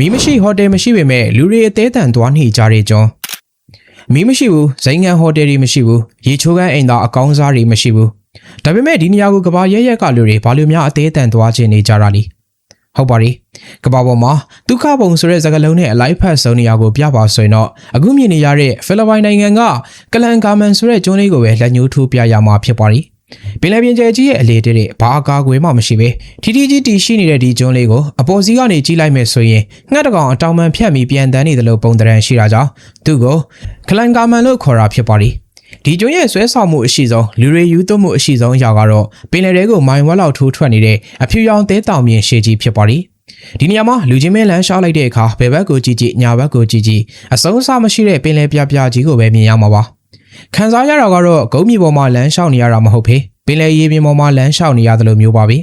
မီးမရှိဟိုတယ်မရှိပေမဲ့လူတွေအသေးတန်သွားနေကြတဲ့ကျွန်းမီးမရှိဘူးဇိုင်းငံဟိုတယ်တွေမရှိဘူးရေချိုးကန်းအိမ်သာအကောင်းစားတွေမရှိဘူးဒါပေမဲ့ဒီနေရာကိုကဘာရဲရက်ကလူတွေဘာလို့များအသေးတန်သွားခြင်းနေကြတာလဲဟုတ်ပါပြီကဘာပေါ်မှာဒုက္ခပုံဆိုတဲ့စကားလုံးနဲ့အလိုက်ဖက်ဆုံးနေရာကိုပြပါဆိုရင်တော့အခုမြင်နေရတဲ့ဖိလစ်ပိုင်နိုင်ငံကကလန်ကာမန်ဆိုတဲ့ကျွန်းလေးကိုပဲလက်ညှိုးထိုးပြရမှာဖြစ်ပါပြီ ပင်လယ်ပြင်ကျယ်ကြီးရဲ့အလေတဲ့ဘာအကာအကွယ်မှမရှိပဲထီထီကြီးတီရှိနေတဲ့ဒီကျွန်းလေးကိုအပေါ်စီးကနေကြီးလိုက်မယ်ဆိုရင်ငှက်တကောင်အတောင်ပံဖြတ်ပြီးပြန်တန်းနေတယ်လို့ပုံတရံရှိတာကြောင့်သူ့ကိုကလန်ကာမန်လို့ခေါ်တာဖြစ်ပါလိဒီကျွန်းရဲ့ဆွဲဆောင်မှုအရှိဆုံးလူတွေယူသွမှုအရှိဆုံးအရာကတော့ပင်လယ်တွေကိုမိုင်ဝက်လောက်ထိုးထွက်နေတဲ့အဖြူရောင်သဲတောင်မြင်ရှေးကြီးဖြစ်ပါလိဒီနေရာမှာလူချင်းမဲလမ်းလျှောက်လိုက်တဲ့အခါဘယ်ဘက်ကိုကြည့်ကြည့်ညာဘက်ကိုကြည့်ကြည့်အဆုံးအစမရှိတဲ့ပင်လယ်ပြပြကြီးကိုပဲမြင်ရမှာပါ ခံစားရတာကတော့ဂုံးမြေပေါ်မှာလမ်းလျှောက်နေရတာမဟုတ်ဖေပင်လယ်ရေပြင်ပေါ်မှာလမ်းလျှောက်နေရတယ်လို့မျိုးပါပဲ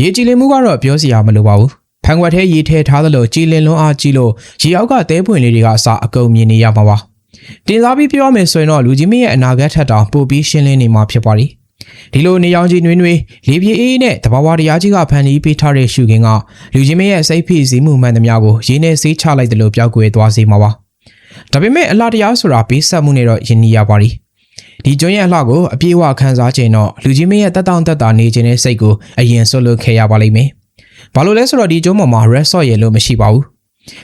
ရေကြည်လင်မှုကတော့ပြောစရာမလိုပါဘူးဖန်ခွက်ထဲရေထဲထားသလိုကြည်လင်လွန်းအားကြီးလို့ရေအောက်ကတဲပွင့်လေးတွေကအစအကုန်မြင်နေရမှာပါတင်စားပြီးပြောရမယ်ဆိုရင်တော့လူကြီးမင်းရဲ့အနာဂတ်ထက်တောင်ပိုပြီးရှင်းလင်းနေမှာဖြစ်ပါလိမ့်ဒီလိုနေရောင်ကြီးနွေးနွေးလေပြေးအေးနဲ့တဘာဝတရားကြီးကဖန်တီးပေးထားတဲ့ရှုခင်းကလူကြီးမင်းရဲ့စိတ်ဖိစီးမှုမှန်သမျှကိုရင်းနဲ့ဆေးချလိုက်တယ်လို့ပြောက်ကွယ်သွားစေမှာပါ ဒါပေမဲ့အလားတရားဆိုတာပေးဆက်မှုနဲ့တော့ယဉ်နီးရပါလိမ့်ဒီကျွန်းရဲ့အလှကိုအပြည့်အဝခံစားခြင်းတော့လူကြီးမင်းရဲ့တက်တောင့်တက်တာနေခြင်းတဲ့စိတ်ကိုအရင်ဆွလို့ခဲ့ရပါလိမ့်မယ်ဘာလို့လဲဆိုတော့ဒီကျွန်းပေါ်မှာ resort ရဲ့လို့မရှိပါဘူး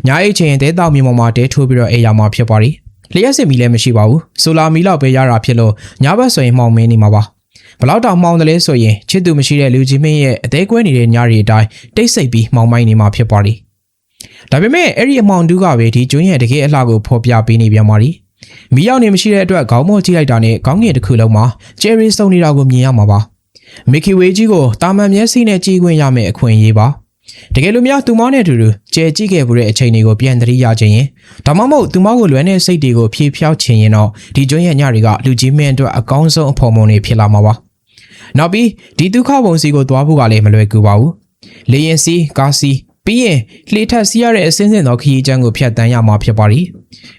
ညာအိတ်ချင်းတဲတောက်မြေပေါ်မှာတဲထိုးပြီးတော့အေးရမှာဖြစ်ပါလိမ့်လျှက်စစ်မီလည်းမရှိပါဘူးဆိုလာမီလောက်ပဲရတာဖြစ်လို့ညဘက်ဆိုရင်မှောင်မင်းနေမှာပါဘလောက်တောင်မှောင်တယ်လဲဆိုရင်ချစ်သူမရှိတဲ့လူကြီးမင်းရဲ့အသေးကွဲနေတဲ့ညရီအတိုင်းတိတ်ဆိတ်ပြီးမှောင်မိုင်းနေမှာဖြစ်ပါလိမ့် ဒါပေမဲ့အဲ့ဒီအမောင်တူးကပဲဒီကျွန်းရဲ့တကယ်အလှကိုဖော်ပြပေးနေပြန်ပါလိမ့်မီးရောက်နေမရှိတဲ့အတွက်ခေါင်းမော့ကြည့်လိုက်တာနဲ့ခေါင်းငယ်တစ်ခုလုံးမှာဂျယ်ရီစုံနေတာကိုမြင်ရမှာပါမီကီဝေးကြီးကိုတာမန်မျက်စိနဲ့ကြည့်ခွင့်ရမယ့်အခွင့်အရေးပါတကယ်လို့များသူမနဲ့အတူတူကြဲကြည့်ခဲ့မှုတဲ့အချိန်တွေကိုပြန်သတိရခြင်းရင်ဒါမှမဟုတ်သူမကိုလွယ်တဲ့စိတ်တွေကိုဖြေဖြောက်ခြင်းရင်တော့ဒီကျွန်းရဲ့ညတွေကလူကြီးမင်းအတွက်အကောင်းဆုံးအဖို့မုံတွေဖြစ်လာမှာပါနောက်ပြီးဒီဒုက္ခပုံစီကိုသွားဖို့ကလည်းမလွယ်ကူပါဘူးလေရင်စီကားစီ ပြီးရင်လှေထက်စီးရတဲ့အစင်းစင်သောခရီးချမ်းကိုဖြတ်တန်းရမှာဖြစ်ပါလိ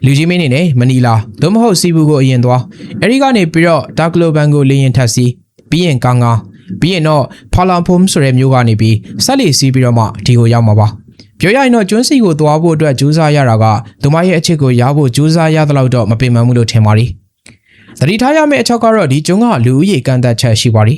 လူကြီးမင်းနေနဲ့မနီလာသို့မဟုတ်စီဘူးကိုအရင်သွားအဲဒီကနေပြီးတော့တာကလိုဘန်ကိုလေရင်ထက်စီးပြီးရင်ကာငါပြီးရင်တော့ဖာလာဖုံးဆိုတဲ့မျိုးကနေပြီးဆက်လီစီးပြီးတော့မှဒီကိုရောက်မှာပါပြောရရင်တော့ကျွန်းစီကိုသွားဖို့အတွက်ကြိုးစားရတာကသူမရဲ့အချစ်ကိုရဖို့ကြိုးစားရသလောက်တော့မပင်ပန်းဘူးလို့ထင်ပါလိသတိထားရမယ့်အချက်ကတော့ဒီကျွန်းကလူဦးရေကန့်သက်ချက်ရှိပါလိ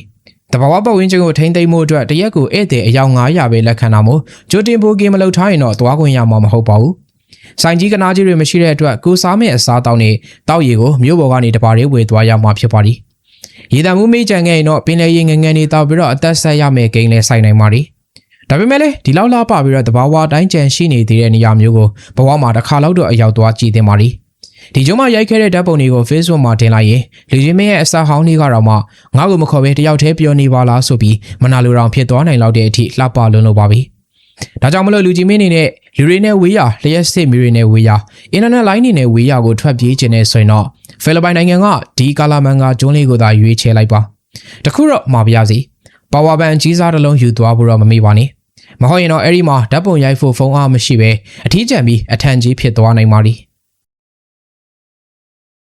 တဘာဝပတ်ဝန်းကျင်ကိုထိမ့်သိမ်းမှုအတွက်တရက်ကိုဧည့်သည်အယောက်900ပဲလက်ခံတာမို့ဂျိုတင်ပိုကင်းမလုပ်ထားရင်တော့သွားခွင့်ရမှာမဟုတ်ပါဘူး။ဆိုင်ကြီးကနာကြီးတွေမရှိတဲ့အတွက်ကိုစားမယ့်အစားတောင်းနေတောက်ရည်ကိုမြို့ပေါ်ကနေတပါးလေးဝယ်သွားရမှာဖြစ်ပါသည်။ရေတံမှုမေးကြံခဲ့ရင်တော့ပင်လယ်ရေငငယ်နေတောက်ပြီးတော့အသက်ဆက်ရမယ့်ဂိမ်းလဲဆိုင်နိုင်ပါသည်။ဒါပေမဲ့လည်းဒီလောက်လာပပြီးတော့တဘာဝတိုင်းကြံရှိနေသေးတဲ့နေရာမျိုးကိုဘဝမှာတစ်ခါလောက်တော့အရောက်သွားကြည့်သင့်ပါသည်။ ဒီကျုံးမှာရိုက်ခဲ့တဲ့ဓာတ်ပုံတွေကို Facebook မှာတင်လိုက်ရင်လူချင်းမင်းရဲ့အစာဟောင်းလေးကတော့မှငါ့ကိုမခေါ်ဘဲတယောက်တည်းပြောနေပါလားဆိုပြီးမနာလိုတောင်ဖြစ်သွားနိုင်လောက်တဲ့အထိလှပလွန်းလို့ပါပြီ။ဒါကြောင့်မလို့လူကြီးမင်းနေနဲ့လူတွေနဲ့ဝေးရလျှက်စစ်မျိုးတွေနဲ့ဝေးရအင်တာနက်လိုင်းတွေနဲ့ဝေးရကိုထွက်ပြေးခြင်းနဲ့ဆိုရင်တော့ဖိလစ်ပိုင်နိုင်ငံကဒီကာလာမန်ကကျွန်းလေးကိုသာရွေးချယ်လိုက်ပါ။တခုတော့မှာပြရစီ။ပါဝါဘန်ကြီးစားတစ်လုံးယူသွားဖို့တော့မမေ့ပါနဲ့။မဟုတ်ရင်တော့အဲ့ဒီမှာဓာတ်ပုံရိုက်ဖို့ဖုန်းအားမရှိပဲအထီးကျန်ပြီးအထန်ကြီးဖြစ်သွားနိုင်ပါလိမ့်။